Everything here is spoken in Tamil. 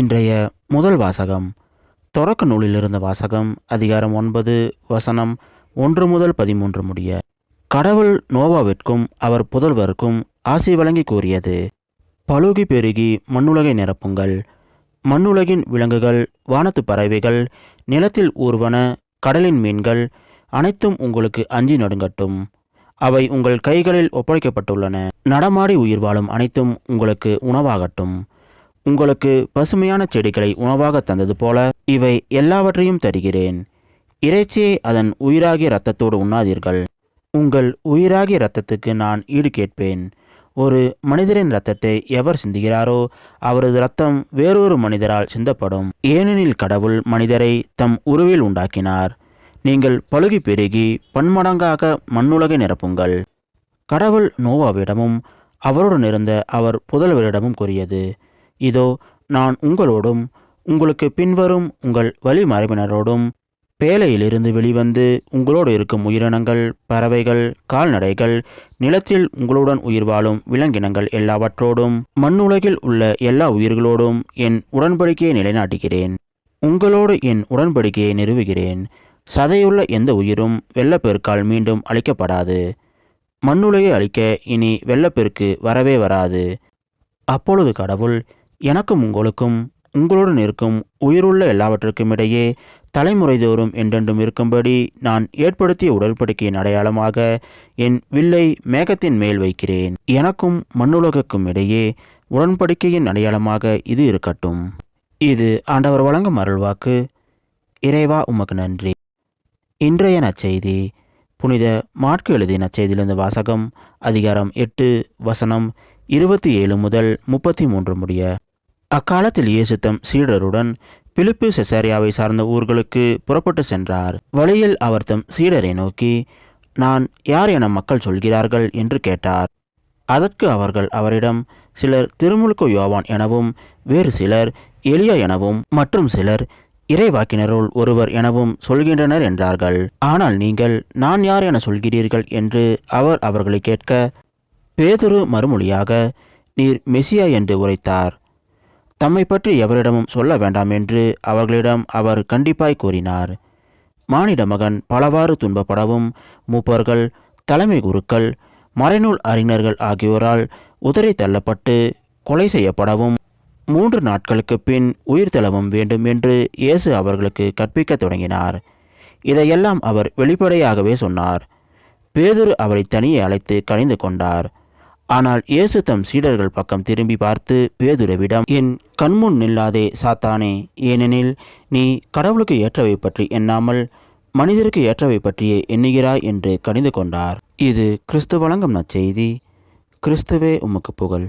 இன்றைய முதல் வாசகம். தொடக்க நூலில் இருந்த வாசகம் அதிகாரம் ஒன்பது வசனம் ஒன்று முதல் பதிமூன்று முடிய கடவுள் நோவாவிற்கும் அவர் புதல்வருக்கும் ஆசை வழங்கி கூறியது. பழுகி பெருகி மண்ணுலகை நிரப்புங்கள். மண்ணுலகின் விலங்குகள் வானத்து பறவைகள் நிலத்தில் ஊர்வன கடலின் மீன்கள் அனைத்தும் உங்களுக்கு அஞ்சி நடுங்கட்டும். அவை உங்கள் கைகளில் ஒப்படைக்கப்பட்டுள்ளன. நடமாடி உயிர் வாழும் அனைத்தும் உங்களுக்கு உணவாகட்டும். உங்களுக்கு பசுமையான செடிகளை உணவாக தந்தது போல இவை எல்லாவற்றையும் தருகிறேன். இறைச்சியை அதன் உயிராகிய இரத்தத்தோடு உண்ணாதீர்கள். உங்கள் உயிராகிய இரத்தத்துக்கு நான் ஈடு கேட்பேன். ஒரு மனிதரின் இரத்தத்தை எவர் சிந்துகிறாரோ அவரது இரத்தம் வேறொரு மனிதரால் சிந்தப்படும். ஏனெனில் கடவுள் மனிதரை தம் உருவில் உண்டாக்கினார். நீங்கள் பழுகி பெருகி பன்மடங்காக மண்ணுலகை நிரப்புங்கள். கடவுள் நோவாவிடமும் அவருடன் இருந்த அவர் புதல்வரிடமும் கூறியது இதோ நான் உங்களோடும் உங்களுக்கு பின்வரும் உங்கள் வழிமரபினரோடும் பேலையிலிருந்து வெளிவந்து உங்களோடு இருக்கும் உயிரினங்கள் பறவைகள் கால்நடைகள் நிலத்தில் உங்களுடன் உயிர் வாழும் விலங்கினங்கள் எல்லாவற்றோடும் மண்ணுலகில் உள்ள எல்லா உயிர்களோடும் என் உடன்படிக்கையை நிலைநாட்டுகிறேன். உங்களோடு என் உடன்படிக்கையை நிறுவுகிறேன். சதையுள்ள எந்த உயிரும் வெள்ளப்பெருக்கால் மீண்டும் அழிக்கப்படாது. மண்ணுலகை அழிக்க இனி வெள்ளப்பெருக்கு வரவே வராது. அப்பொழுது கடவுள் எனக்கும் உங்களுக்கும் உங்களுடன் இருக்கும் உயிருள்ள எல்லாவற்றுக்கும் இடையே தலைமுறை தோறும் என்றென்றும் இருக்கும்படி நான் ஏற்படுத்திய உடன்படிக்கையின் அடையாளமாக என் வில்லை மேகத்தின் மேல் வைக்கிறேன். எனக்கும் மண்ணுலகுக்கும் இடையே உடன்படிக்கையின் அடையாளமாக இது இருக்கட்டும். இது ஆண்டவர் வழங்கும் அருள்வாக்கு. இறைவா உமக்கு நன்றி. இன்றைய நற்செய்தி புனித மாட்கு எழுதிய நற்செய்தியிலிருந்து வாசகம் அதிகாரம் எட்டு வசனம் இருபத்தி ஏழு முதல் முப்பத்தி மூன்று முடிய. அக்காலத்தில் இயேசு தம் சீடருடன் பிலிப்பு செசாரியாவை சார்ந்த ஊர்களுக்கு புறப்பட்டு சென்றார். வழியில் அவர் தம் சீடரை நோக்கி நான் யார் என மக்கள் சொல்கிறார்கள்? என்று கேட்டார். அதற்கு அவர்கள் அவரிடம் சிலர் திருமுழுக்கு யோவான் எனவும் வேறு சிலர் எலியா எனவும் மற்றும் சிலர் இறைவாக்கினருள் ஒருவர் எனவும் சொல்கின்றனர் என்றார்கள். ஆனால் நீங்கள் நான் யார் என சொல்கிறீர்கள்? என்று அவர் அவர்களை கேட்க பேதுரு மறுமொழியாக நீர் மெசியா என்று உரைத்தார். தம்மை பற்றி எவரிடமும் சொல்ல வேண்டாம் என்று அவர்களிடம் அவர் கண்டிப்பாய் கூறினார். மானிட மகன் பலவாறு துன்பப்படவும் மூப்பர்கள் தலைமை குருக்கள் மறைநூல் அறிஞர்கள் ஆகியோரால் உதறி தள்ளப்பட்டு கொலை செய்யப்படவும் மூன்று நாட்களுக்கு பின் உயிர் தளவும் வேண்டும் என்று இயேசு அவர்களுக்கு கற்பிக்கத் தொடங்கினார். இதையெல்லாம் அவர் வெளிப்படையாகவே சொன்னார். பேதுரு அவரை தனியே அழைத்து கணிந்து கொண்டார். ஆனால் இயேசு தம் சீடர்கள் பக்கம் திரும்பி பார்த்து பேதுரவிடம் என் கண்முன் நில்லாதே சாத்தானே ஏனெனில் நீ கடவுளுக்கு ஏற்றவை பற்றி எண்ணாமல் மனிதருக்கு ஏற்றவை பற்றியே எண்ணுகிறாய் என்று கணிந்து கொண்டார். இது கிறிஸ்து வழங்கும் நற்செய்தி. கிறிஸ்துவே உமக்கு புகழ்.